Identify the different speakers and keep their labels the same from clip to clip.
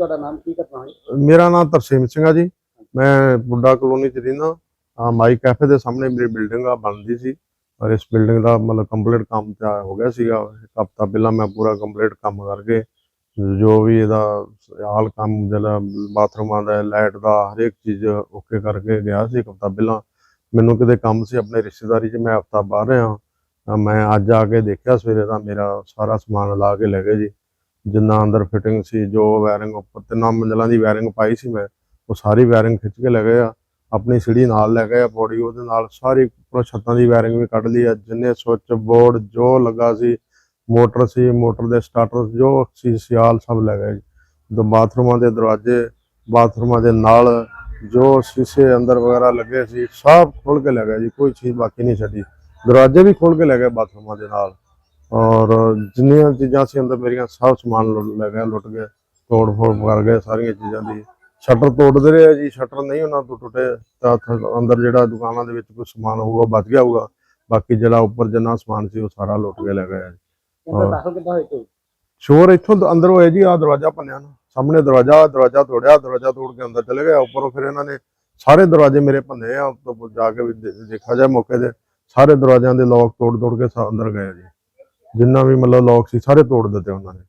Speaker 1: ਤੁਹਾਡਾ ਨਾਮ ਕੀ ਘਟਨਾ ਹੋਈ?
Speaker 2: ਮੇਰਾ ਨਾਮ ਤਰਸੇਮ ਸਿੰਘ ਆ ਜੀ। ਮੈਂ ਬੁੱਢਾ ਕਲੋਨੀ ਚ ਰਹਿੰਦਾ। ਆ ਮਾਈ ਕੈਫੇ ਦੇ ਸਾਹਮਣੇ ਮੇਰੀ ਬਿਲਡਿੰਗ ਆ, ਬਣਦੀ ਸੀ। ਔਰ ਇਸ ਬਿਲਡਿੰਗ ਦਾ ਮਤਲਬ ਕੰਪਲੀਟ ਕੰਮ ਤੇ ਹੋ ਗਿਆ ਸੀਗਾ। ਇੱਕ ਹਫਤਾ ਪਹਿਲਾਂ ਮੈਂ ਪੂਰਾ ਕੰਪਲੀਟ ਕੰਮ ਕਰਕੇ ਜੋ ਵੀ ਇਹਦਾ ਹਾਲ ਕੰਮ ਜਿਹੜਾ ਬਾਥਰੂਮਾਂ ਦਾ, ਲਾਈਟ ਦਾ, ਹਰੇਕ ਚੀਜ਼ ਓਕੇ ਕਰਕੇ ਗਿਆ ਸੀ ਇੱਕ ਹਫਤਾ ਪਹਿਲਾਂ। ਮੈਨੂੰ ਕਿਤੇ ਕੰਮ ਸੀ ਆਪਣੇ ਰਿਸ਼ਤੇਦਾਰੀ 'ਚ, ਮੈਂ ਹਫਤਾ ਬਾਹਰ ਰਿਹਾ। ਮੈਂ ਅੱਜ ਆ ਕੇ ਦੇਖਿਆ ਸਵੇਰੇ ਦਾ ਮੇਰਾ ਸਾਰਾ ਸਮਾਨ ਲਾ ਕੇ ਲੈ ਗਏ ਜੀ। ਜਿੰਨਾ ਅੰਦਰ ਫਿਟਿੰਗ ਸੀ, ਜੋ ਵਾਇਰਿੰਗ ਉੱਪਰ ਤਿੰਨਾਂ ਮੰਜ਼ਲਾਂ ਦੀ ਵਾਇਰਿੰਗ ਪਾਈ ਸੀ ਮੈਂ, ਉਹ ਸਾਰੀ ਵਾਇਰਿੰਗ ਖਿੱਚ ਕੇ ਲੈ ਗਏ ਆ। ਆਪਣੀ ਸਿੜੀ ਨਾਲ ਲੈ ਗਏ ਆ ਬੋਡੀ ਉਹਦੇ ਨਾਲ ਸਾਰੀ ਉੱਪਰੋਂ ਛੱਤਾਂ ਦੀ ਵਾਇਰਿੰਗ ਵੀ ਕੱਢ ਲਈ ਆ। ਜਿੰਨੇ ਸੁੱਚ ਬੋਰਡ ਜੋ ਲੱਗਾ ਸੀ, ਮੋਟਰ ਸੀ, ਮੋਟਰ ਦੇ ਸਟਾਰਟਰ ਜੋ ਸੀ, ਸਿਆਲ ਸਭ ਲੈ ਗਏ ਜੀ। ਦੋ ਬਾਥਰੂਮਾਂ ਦੇ ਦਰਵਾਜ਼ੇ, ਬਾਥਰੂਮਾਂ ਦੇ ਨਾਲ ਜੋ ਸ਼ੀਸ਼ੇ ਅੰਦਰ ਵਗੈਰਾ ਲੱਗੇ ਸੀ, ਸਭ ਖੋਲ ਕੇ ਲੈ ਗਏ ਜੀ, ਕੋਈ ਚੀਜ਼ ਬਾਕੀ ਨਹੀਂ ਛੱਡੀ। ਦਰਵਾਜ਼ੇ ਵੀ ਖੋਲ ਕੇ ਲੈ ਗਏ ਬਾਥਰੂਮਾਂ ਦੇ ਨਾਲ। ਔਰ ਜਿੰਨੀਆਂ ਚੀਜ਼ਾਂ ਸੀ ਅੰਦਰ ਮੇਰੀਆਂ ਸਭ ਸਮਾਨ ਲੈ ਗਏ ਲੁੱਟ ਗਏ ਤੋੜ ਫੋੜ ਕਰ ਗਏ ਸਾਰੀਆਂ ਚੀਜ਼ਾਂ ਦੀ। ਸ਼ਟਰ ਤੋੜਦੇ ਰਹੇ ਜੀ ਸ਼ਟਰ ਨਹੀਂ ਉਹਨਾਂ ਤੋਂ ਟੁੱਟੇ ਤਾਂ ਅੰਦਰ ਜਿਹੜਾ ਦੁਕਾਨਾਂ ਦੇ ਵਿੱਚ ਕੋਈ ਸਮਾਨ ਹੋਊਗਾ ਬਚ ਗਿਆ ਹੋਊਗਾ। ਬਾਕੀ ਜਿਹੜਾ ਉੱਪਰ ਜਿੰਨਾ ਸਮਾਨ ਸੀ ਉਹ ਸਾਰਾ ਲੁੱਟ ਕੇ ਲੈ ਗਏ ਜੀ। ਸ਼ੋਰ ਇੱਥੋਂ ਅੰਦਰ ਹੋਇਆ ਜੀ ਆ ਦਰਵਾਜ਼ਾ ਭੰਨਿਆ ਨਾ। ਸਾਹਮਣੇ ਦਰਵਾਜ਼ਾ ਦਰਵਾਜ਼ਾ ਤੋੜਿਆ ਦਰਵਾਜ਼ਾ ਤੋੜ ਕੇ ਅੰਦਰ ਚਲੇ ਗਏ। ਉੱਪਰੋਂ ਫਿਰ ਇਹਨਾਂ ਨੇ ਸਾਰੇ ਦਰਵਾਜ਼ੇ ਮੇਰੇ ਭੰਨੇ ਆ ਉੱਤੋਂ ਜਾ ਕੇ ਵੀ ਦੇਖਿਆ ਜਾਏ ਮੌਕੇ ਤੇ ਸਾਰੇ ਦਰਵਾਜ਼ਿਆਂ ਦੇ ਲੋਕ ਤੋੜ ਤੋੜ ਕੇ ਅੰਦਰ ਗਏ ਜੀ। ਜਿੰਨਾ ਵੀ ਮਤਲਬ ਲੋਕ ਸੀ ਸਾਰੇ ਤੋੜ ਦਿੱਤੇ ਉਹਨਾਂ ਨੇ।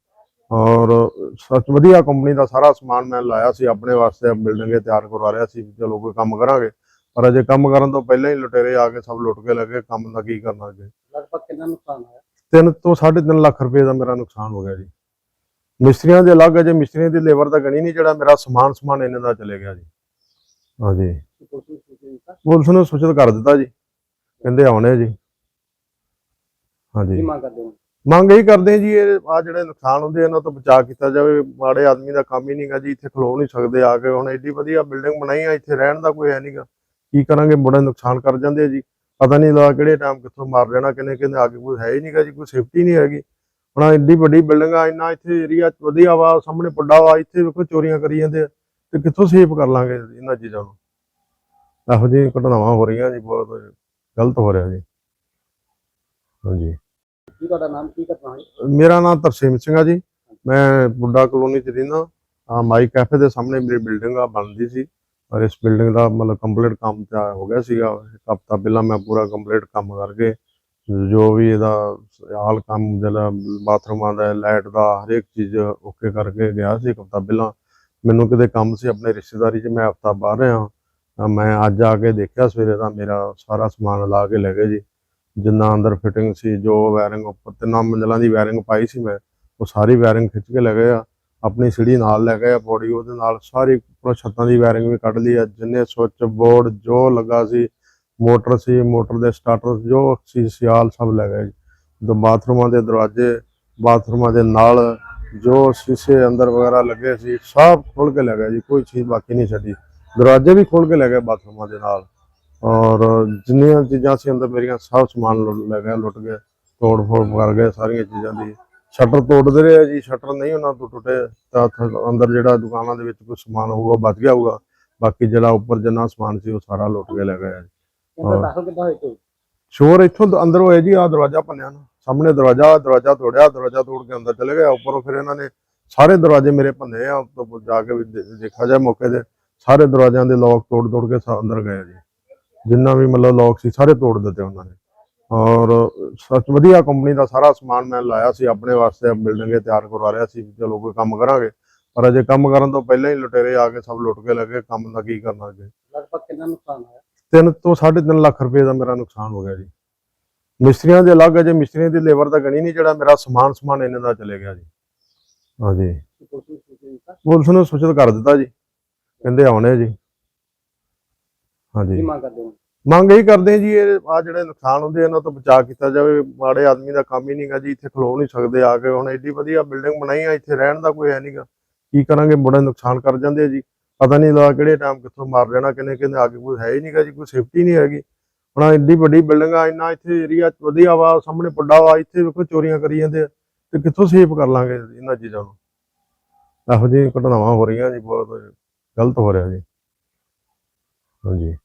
Speaker 2: ਔਰ ਸੱਚ ਵਧੀਆ ਕੰਪਨੀ ਦਾ ਸਾਰਾ ਸਮਾਨ ਮੈਂ ਲਾਇਆ ਸੀ ਆਪਣੇ ਵਾਸਤੇ ਬਿਲਡਿੰਗੇ ਤਿਆਰ ਕਰਵਾ ਰਿਹਾ ਸੀ ਚਲੋ ਕੋਈ ਕੰਮ ਕਰਾਂਗੇ। ਪਰ ਅਜੇ ਕੰਮ ਕਰਨ ਤੋਂ ਪਹਿਲਾਂ ਹੀ ਲੁਟੇਰੇ ਆ ਕੇ ਸਭ ਲੁੱਟ ਕੇ ਲੱਗੇ ਕੰਮ ਦਾ ਕੀ ਕਰਨਾ ਅੱਗੇ।
Speaker 1: ਲਗਭਗ ਕਿੰਨਾ ਨੁਕਸਾਨ ਹੋਇਆ?
Speaker 2: ਤਿੰਨ ਤੋਂ 3.5 ਲੱਖ ਰੁਪਏ ਦਾ ਮੇਰਾ ਨੁਕਸਾਨ ਹੋ ਗਿਆ ਜੀ। ਮਿਸਤਰੀਆਂ ਦੇ ਅਲੱਗ ਅਜੇ ਮਿਸਤਰੀਆਂ ਦੀ ਲੇਬਰ ਤਾਂ ਗਣੀ ਨਹੀਂ ਜਿਹੜਾ ਮੇਰਾ ਸਮਾਨ ਸਮਾਨ ਇਹਨਾਂ ਦਾ ਚਲੇ ਗਿਆ ਜੀ। ਹਾਂਜੀ।
Speaker 1: ਪੁਲਿਸ ਨੂੰ ਸੂਚਿਤ
Speaker 2: ਕਰ ਦਿੱਤਾ ਜੀ। ਕਹਿੰਦੇ ਆਉਣੇ ਜੀ। ਹਾਂਜੀ।
Speaker 1: ਮੰਗ ਕਰਦੇ ਹੋ?
Speaker 2: ਮੰਗ ਇਹੀ ਕਰਦੇ ਜੀ ਇਹ ਆ ਜਿਹੜੇ ਨੁਕਸਾਨ ਹੁੰਦੇ ਇਹਨਾਂ ਤੋਂ ਬਚਾਅ ਕੀਤਾ ਜਾਵੇ। ਮਾੜੇ ਆਦਮੀ ਦਾ ਕੰਮ ਹੀ ਨਹੀਂਗਾ ਜੀ ਇੱਥੇ ਖਲੋ ਨਹੀਂ ਸਕਦੇ ਆ ਕੇ। ਹੁਣ ਐਡੀ ਵਧੀਆ ਬਿਲਡਿੰਗ ਬਣਾਈ ਆ ਇੱਥੇ ਰਹਿਣ ਦਾ ਕੋਈ ਹੈ ਨਹੀਂਗਾ ਕੀ ਕਰਾਂਗੇ? ਬੜਾ ਨੁਕਸਾਨ ਕਰ ਜਾਂਦੇ ਆ ਜੀ। ਪਤਾ ਨਹੀਂ ਲਾ ਕਿਹੜੇ ਟਾਈਮ ਕਿੱਥੋਂ ਮਾਰ ਲੈਣਾ ਕਿੰਨੇ ਕਿੰਨੇ ਆ ਕੇ ਕੋਈ ਹੈ ਹੀ ਨਹੀਂਗਾ ਜੀ ਕੋਈ ਸੇਫਟੀ ਨਹੀਂ ਹੈਗੀ। ਹੁਣ ਐਡੀ ਵੱਡੀ ਬਿਲਡਿੰਗ ਆ ਇੰਨਾ ਇੱਥੇ ਏਰੀਆ ਵਧੀਆ ਵਾ ਸਾਹਮਣੇ ਪੱਡਾ ਵਾ ਇੱਥੇ ਵੇਖੋ ਚੋਰੀਆਂ ਕਰੀ ਜਾਂਦੇ ਆ। ਤੇ ਕਿੱਥੋਂ ਸੇਫ ਕਰ ਲਾਂਗੇ ਇਹਨਾਂ ਚੀਜ਼ਾਂ ਨੂੰ? ਇਹੋ ਜਿਹੀਆਂ ਘਟਨਾਵਾਂ ਹੋ ਰਹੀਆਂ ਜੀ ਬਹੁਤ ਗਲਤ ਹੋ ਰਿਹਾ ਜੀ। ਹਾਂਜੀ।
Speaker 1: ਤੁਹਾਡਾ ਨਾਮ ਕੀ ਘਟਨਾ ਹੋਈ?
Speaker 2: ਮੇਰਾ ਨਾਮ ਤਰਸੇਮ ਸਿੰਘ ਆ ਜੀ। ਮੈਂ ਬੁੱਢਾ ਕਲੋਨੀ ਚ ਰਹਿੰਦਾ। ਆ ਮਾਈ ਕੈਫੇ ਦੇ ਸਾਹਮਣੇ ਮੇਰੀ ਬਿਲਡਿੰਗ ਆ, ਬਣਦੀ ਸੀ। ਔਰ ਇਸ ਬਿਲਡਿੰਗ ਦਾ ਮਤਲਬ ਕੰਪਲੀਟ ਕੰਮ ਤੇ ਹੋ ਗਿਆ ਸੀਗਾ। ਇੱਕ ਹਫਤਾ ਪਹਿਲਾਂ ਮੈਂ ਪੂਰਾ ਕੰਪਲੀਟ ਕੰਮ ਕਰਕੇ ਜੋ ਵੀ ਇਹਦਾ ਹਾਲ ਕੰਮ ਜਿਹੜਾ ਬਾਥਰੂਮਾਂ ਦਾ, ਲਾਈਟ ਦਾ, ਹਰੇਕ ਚੀਜ਼ ਓਕੇ ਕਰਕੇ ਗਿਆ ਸੀ ਇੱਕ ਹਫਤਾ ਪਹਿਲਾਂ। ਮੈਨੂੰ ਕਿਤੇ ਕੰਮ ਸੀ ਆਪਣੇ ਰਿਸ਼ਤੇਦਾਰੀ 'ਚ, ਮੈਂ ਹਫਤਾ ਬਾਹਰ ਰਿਹਾ। ਮੈਂ ਅੱਜ ਆ ਕੇ ਦੇਖਿਆ ਸਵੇਰੇ ਦਾ ਮੇਰਾ ਸਾਰਾ ਸਮਾਨ ਲਾ ਕੇ ਲੈ ਗਏ ਜੀ। ਜਿੰਨਾ ਅੰਦਰ ਫਿਟਿੰਗ ਸੀ, ਜੋ ਵਾਇਰਿੰਗ ਉੱਪਰ ਤਿੰਨਾਂ ਮੰਜ਼ਲਾਂ ਦੀ ਵਾਇਰਿੰਗ ਪਾਈ ਸੀ ਮੈਂ, ਉਹ ਸਾਰੀ ਵਾਇਰਿੰਗ ਖਿੱਚ ਕੇ ਲੈ ਗਏ ਆ। ਆਪਣੀ ਸਿੜੀ ਨਾਲ ਲੈ ਗਏ ਆ ਬੋਡੀ ਉਹਦੇ ਨਾਲ ਸਾਰੀ ਉੱਪਰੋਂ ਛੱਤਾਂ ਦੀ ਵਾਇਰਿੰਗ ਵੀ ਕੱਢ ਲਈ ਆ। ਜਿੰਨੇ ਸੁੱਚ ਬੋਰਡ ਜੋ ਲੱਗਾ ਸੀ, ਮੋਟਰ ਸੀ, ਮੋਟਰ ਦੇ ਸਟਾਰਟਰ ਜੋ ਸੀ, ਸਿਆਲ ਸਭ ਲੈ ਗਏ ਜੀ। ਦੋ ਬਾਥਰੂਮਾਂ ਦੇ ਦਰਵਾਜ਼ੇ, ਬਾਥਰੂਮਾਂ ਦੇ ਨਾਲ ਜੋ ਸ਼ੀਸ਼ੇ ਅੰਦਰ ਵਗੈਰਾ ਲੱਗੇ ਸੀ, ਸਭ ਖੋਲ ਕੇ ਲੈ ਗਏ ਜੀ, ਕੋਈ ਚੀਜ਼ ਬਾਕੀ ਨਹੀਂ ਛੱਡੀ। ਦਰਵਾਜ਼ੇ ਵੀ ਖੋਲ ਕੇ ਲੈ ਗਏ ਬਾਥਰੂਮਾਂ ਦੇ ਨਾਲ। ਔਰ ਜਿੰਨੀਆਂ ਚੀਜ਼ਾਂ ਸੀ ਅੰਦਰ ਮੇਰੀਆਂ ਸਭ ਸਮਾਨ ਲੈ ਗਏ ਲੁੱਟ ਗਏ ਤੋੜ ਫੋੜ ਕਰ ਗਏ ਸਾਰੀਆਂ ਚੀਜ਼ਾਂ ਦੀ। ਸ਼ਟਰ ਤੋੜਦੇ ਰਹੇ ਜੀ ਸ਼ਟਰ ਨਹੀਂ ਉਹਨਾਂ ਤੋਂ ਟੁੱਟੇ ਤਾਂ ਅੰਦਰ ਜਿਹੜਾ ਦੁਕਾਨਾਂ ਦੇ ਵਿੱਚ ਕੋਈ ਸਮਾਨ ਹੋਊਗਾ ਬਚ ਗਿਆ ਹੋਊਗਾ। ਬਾਕੀ ਜਿਹੜਾ ਉੱਪਰ ਜਿੰਨਾ ਸਮਾਨ ਸੀ ਉਹ ਸਾਰਾ ਲੁੱਟ ਕੇ ਲੈ ਗਏ ਜੀ। ਸ਼ੋਰ ਇੱਥੋਂ ਅੰਦਰ ਹੋਇਆ ਜੀ ਆ ਦਰਵਾਜ਼ਾ ਭੰਨਿਆ ਨਾ। ਸਾਹਮਣੇ ਦਰਵਾਜ਼ਾ ਦਰਵਾਜ਼ਾ ਤੋੜਿਆ ਦਰਵਾਜ਼ਾ ਤੋੜ ਕੇ ਅੰਦਰ ਚਲੇ ਗਏ। ਉੱਪਰੋਂ ਫਿਰ ਇਹਨਾਂ ਨੇ ਸਾਰੇ ਦਰਵਾਜ਼ੇ ਮੇਰੇ ਭੰਨੇ ਆ ਉੱਤੋਂ ਜਾ ਕੇ ਵੀ ਦੇਖਿਆ ਜਾਏ ਮੌਕੇ ਤੇ ਸਾਰੇ ਦਰਵਾਜ਼ਿਆਂ ਦੇ ਲੋਕ ਤੋੜ ਤੋੜ ਕੇ ਅੰਦਰ ਗਏ ਜੀ। ਜਿੰਨਾ ਵੀ ਮਤਲਬ ਲੋਕ ਸੀ ਸਾਰੇ ਤੋੜ ਦਿੱਤੇ ਉਹਨਾਂ ਨੇ। ਔਰ ਸੱਚ ਵਧੀਆ ਕੰਪਨੀ ਦਾ ਸਾਰਾ ਸਮਾਨ ਮੈਂ ਲਾਇਆ ਸੀ ਆਪਣੇ ਵਾਸਤੇ ਬਿਲਡਿੰਗੇ ਤਿਆਰ ਕਰਵਾ ਰਿਹਾ ਸੀ ਚਲੋ ਕੋਈ ਕੰਮ ਕਰਾਂਗੇ। ਪਰ ਅਜੇ ਕੰਮ ਕਰਨ ਤੋਂ ਪਹਿਲਾਂ ਹੀ ਲੁਟੇਰੇ ਆ ਕੇ ਸਭ ਲੁੱਟ ਕੇ ਲੱਗੇ ਕੰਮ ਦਾ ਕੀ ਕਰਨਾ ਅੱਗੇ।
Speaker 1: ਲਗਭਗ ਕਿੰਨਾ ਨੁਕਸਾਨ ਹੋਇਆ?
Speaker 2: ਤਿੰਨ ਤੋਂ 3.5 ਲੱਖ ਰੁਪਏ ਦਾ ਮੇਰਾ ਨੁਕਸਾਨ ਹੋ ਗਿਆ ਜੀ। ਮਿਸਤਰੀਆਂ ਦੇ ਅਲੱਗ ਅਜੇ ਮਿਸਤਰੀਆਂ ਦੀ ਲੇਬਰ ਤਾਂ ਗਣੀ ਨਹੀਂ ਜਿਹੜਾ ਮੇਰਾ ਸਮਾਨ ਸਮਾਨ ਇਹਨਾਂ ਦਾ ਚਲੇ ਗਿਆ ਜੀ। ਹਾਂਜੀ।
Speaker 1: ਕੀ ਪੁਲਿਸ ਨੂੰ ਸੂਚਿਤ
Speaker 2: ਕਰ ਦਿੱਤਾ ਜੀ। ਕਹਿੰਦੇ ਆਉਣੇ ਜੀ।
Speaker 1: ਕੀ
Speaker 2: ਹਾਂਜੀ
Speaker 1: ਮੰਗ ਕਰਦੇ ਹੋ?
Speaker 2: ਮੰਗ ਇਹ ਕਰਦੇ ਜੀ, ਇਹ ਆ ਜਿਹੜੇ ਨੁਕਸਾਨ ਹੁੰਦੇ ਇਹਨਾਂ ਤੋਂ ਬਚਾਅ ਕੀਤਾ ਜਾਵੇ। ਮਾੜੇ ਆਦਮੀ ਦਾ ਕੰਮ ਹੀ ਨਹੀਂਗਾ ਜੀ, ਇੱਥੇ ਖਲੋ ਨਹੀਂ ਸਕਦੇ ਆ ਕੇ। ਹੁਣ ਐਡੀ ਵਧੀਆ ਬਿਲਡਿੰਗ ਬਣਾਈ ਆ, ਇੱਥੇ ਰਹਿਣ ਦਾ ਕੋਈ ਹੈ ਨਹੀਂਗਾ ਕੀ ਕਰਾਂਗੇ ਬੜਾ ਨੁਕਸਾਨ ਕਰ ਜਾਂਦੇ ਆ ਜੀ। ਪਤਾ ਨਹੀਂ ਲਾ ਕਿਹੜੇ ਟਾਈਮ ਕਿੱਥੋਂ ਮਾਰ ਲੈਣਾ ਕਿੰਨੇ ਕਿੰਨੇ ਆ ਕੇ ਕੋਈ ਹੈ ਹੀ ਨਹੀਂਗਾ ਜੀ, ਕੋਈ ਸੇਫਟੀ ਨਹੀਂ ਹੈਗੀ। ਹੁਣ ਆਹ ਐਡੀ ਵੱਡੀ ਬਿਲਡਿੰਗ ਆ, ਇੰਨਾ ਇੱਥੇ ਏਰੀਆ ਵਧੀਆ ਵਾ, ਸਾਹਮਣੇ ਵੱਡਾ ਵਾ, ਇੱਥੇ ਵੇਖੋ ਚੋਰੀਆਂ ਕਰੀ ਜਾਂਦੇ ਆ। ਤੇ ਕਿੱਥੋਂ ਸੇਫ ਕਰ ਲਾਂਗੇ ਇਹਨਾਂ ਚੀਜ਼ਾਂ ਨੂੰ? ਇਹੋ ਜਿਹੀ ਘਟਨਾਵਾਂ ਹੋ ਰਹੀਆਂ ਜੀ, ਬਹੁਤ ਗਲਤ ਹੋ ਰਿਹਾ ਜੀ। ਹਾਂਜੀ।